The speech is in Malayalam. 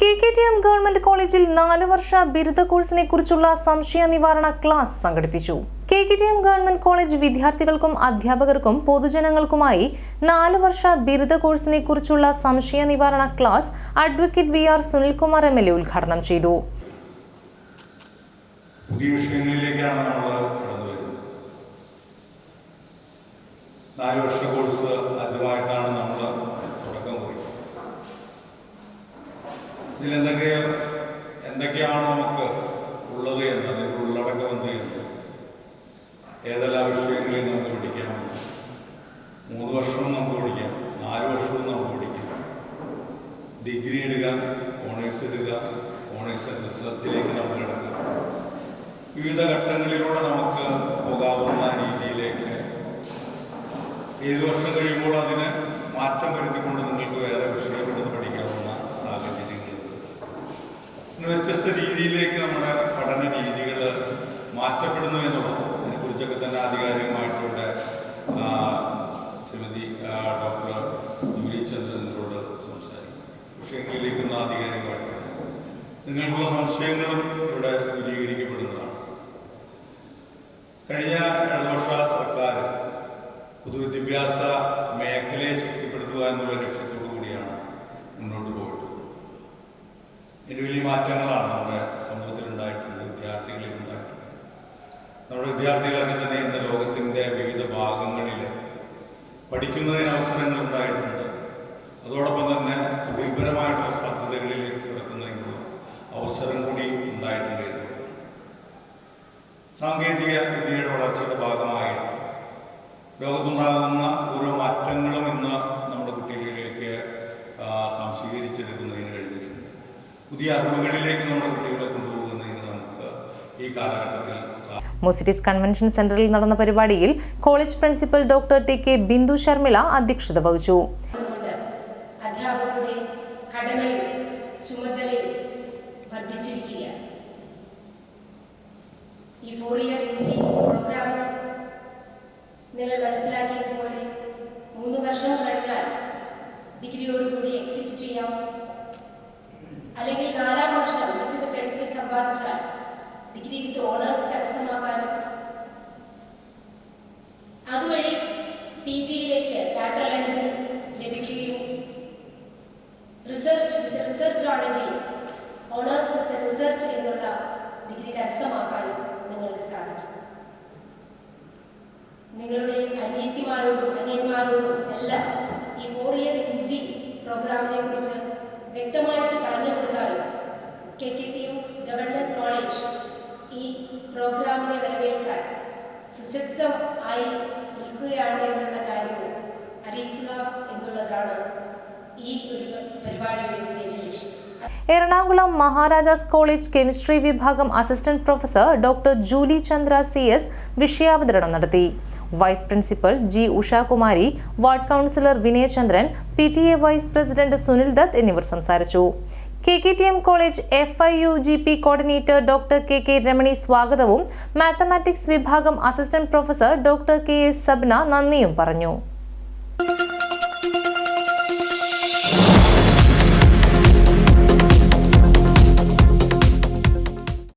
K K T M government കോളേജിൽ നാല് വർഷ ബിരുദ കോഴ്സിനെ കുറിച്ചുള്ള സംശയ നിവാരണ ക്ലാസ് സംഘടിപ്പിച്ചു. K K T M government college വിദ്യാർത്ഥികൾക്കും അധ്യാപകർക്കും പൊതുജനങ്ങൾക്കുമായി നാല് വർഷ ബിരുദ കോഴ്സിനെ കുറിച്ചുള്ള സംശയ നിവാരണ class advocate V R Sunilkumar M L A ഉദ്ഘാടനം ചെയ്തു. നമ്മൾ കടന്നു വരുന്നത്. നാല് വർഷ കോഴ്സ് ആദ്യമായിട്ടാണ് നമ്മൾ ഇതിലെന്തൊക്കെ എന്തൊക്കെയാണ് നമുക്ക് ഉള്ളത് എന്ന് അതിന്റെ ഉള്ളടക്കം എന്ത് ചെയ്യുന്നു? ഏതെല്ലാം വിഷയങ്ങളിൽ നമുക്ക് പഠിക്കാം? മൂന്ന് വർഷവും നമുക്ക് പഠിക്കാം നാല് വർഷവും നമുക്ക് പഠിക്കാം. ഡിഗ്രി ഇടുക ഓണേഴ്സ് എടുക്കുക ഓണേഴ്സ് റിസർച്ചിലേക്ക് നമ്മൾ കിടക്കാം വിവിധ ഘട്ടങ്ങളിലൂടെ നമുക്ക് പോകാവുന്ന രീതിയിലേക്ക്. ഏത് വർഷം കഴിയുമ്പോൾ അതിന് മാറ്റം വരുത്തിക്കൊണ്ട് നിങ്ങൾക്ക് ആധികാരികമായിട്ടിവിടെ ശ്രീമതി ഡോക്ടർ ജൂലി ചന്ദ്രൻ നിങ്ങളോട് സംസാരിക്കും. വിഷയങ്ങളിലേക്കൊന്ന് ആധികാരികമായിട്ട് നിങ്ങൾക്കുള്ള സംശയങ്ങളും ഇവിടെ ദൂരീകരിക്കപ്പെടുന്നതാണ് കഴിഞ്ഞ ഇടതുപക്ഷ സർക്കാർ പൊതുവിദ്യാഭ്യാസ മേഖലയെ ശക്തിപ്പെടുത്തുക എന്നുള്ള ലക്ഷ്യത്തോടു കൂടിയാണ് മുന്നോട്ട് പോയിട്ടുള്ളത്. വലിയ മാറ്റങ്ങളാണ് നമ്മുടെ സമൂഹത്തിൽ വിദ്യാർത്ഥികളൊക്കെ തന്നെ ഇന്ന് ലോകത്തിന്റെ വിവിധ ഭാഗങ്ങളിൽ പഠിക്കുന്നതിന് അവസരങ്ങൾ ഉണ്ടായിട്ടുണ്ട് അതോടൊപ്പം തന്നെ തൊഴിൽപരമായിട്ടുള്ള സാധ്യതകളിലേക്ക് കിടക്കുന്നതിനുള്ള അവസരം കൂടി ഉണ്ടായിട്ടുണ്ട്. സാങ്കേതിക വിദ്യയുടെ വളർച്ചയുടെ ഭാഗമായിട്ട് ലോകത്തുണ്ടാകുന്ന ഓരോ മാറ്റങ്ങളും ഇന്ന് നമ്മുടെ കുട്ടികളിലേക്ക് സംശീകരിച്ചെടുക്കുന്നതിന് കഴിഞ്ഞിട്ടുണ്ട്. പുതിയ അറിവുകളിലേക്ക് നമ്മുടെ കുട്ടികളെ നമുക്ക് ഈ കാലഘട്ടത്തിൽ സാധിക്കും കൺവെൻഷൻ സെന്ററിൽ നടന്ന പരിപാടിയിൽ college principal doctor T K Bindu Sharmila അധ്യക്ഷത വഹിച്ചു. അതുകൊണ്ട് അധ്യാപകരുടെ കടമയും ചുമതലയും വർദ്ധിച്ചിരിക്കുക ഈ ഫോർ ഇയർ യു പ്രോഗ്രാമിൽ നിങ്ങൾ മനസ്സിലാക്കിയതുപോലെ മൂന്ന് വർഷം കഴിഞ്ഞാൽ ഡിഗ്രിയോടുകൂടി എക്സിറ്റ് ചെയ്യാം. അല്ലെങ്കിൽ നാലാം വർഷം നിശ്ചിത ക്രെഡിറ്റ് സമ്പാദിച്ചാൽ ഡിഗ്രി വിത്ത് ഓണേഴ്സ് കരസ്ഥമാക്കാനും അതുവഴി പി ജിയിലേക്ക് ലാറ്ററൽ എൻട്രി ലഭിക്കുകയും റിസർച്ച് റിസർച്ച് ആണെങ്കിൽ ഓണേഴ്സ് വിത്ത് റിസർച്ച് എന്നുള്ള ഡിഗ്രി കരസ്ഥമാക്കാനും നിങ്ങൾക്ക് സാധിക്കും. നിങ്ങളുടെ അനിയത്തിമാരോടും അനിയന്മാരോടും എല്ലാം ഈ ഫോർ ഇയർ യു പ്രോഗ്രാമിനെ കുറിച്ച് വ്യക്തമായിട്ട് പറഞ്ഞു കൊടുക്കാനും K K T U government college ഈ പ്രോഗ്രാമിനെ വരവേൽക്കാൻ സുസജ്ജം ആയി നിൽക്കുകയാണ് എന്നുള്ള കാര്യവും അറിയിക്കുക എന്നുള്ളതാണ് ഈ ഒരു പരിപാടിയുടെ ഉദ്ദേശം. എറണാകുളം മഹാരാജാസ് കോളേജ് കെമിസ്ട്രി വിഭാഗം assistant professor doctor Julie Chandra C S വിഷയാവതരണം നടത്തി. Vice principal G Ushakumari ward councillor Vinayachandran P T A vice president Sunil Dutt എന്നിവർ സംസാരിച്ചു. K K T M college F I U G P coordinator doctor K K Ramani സ്വാഗതവും. മാത്തമാറ്റിക്സ് വിഭാഗം assistant professor doctor K S Sabna നന്ദിയും പറഞ്ഞു.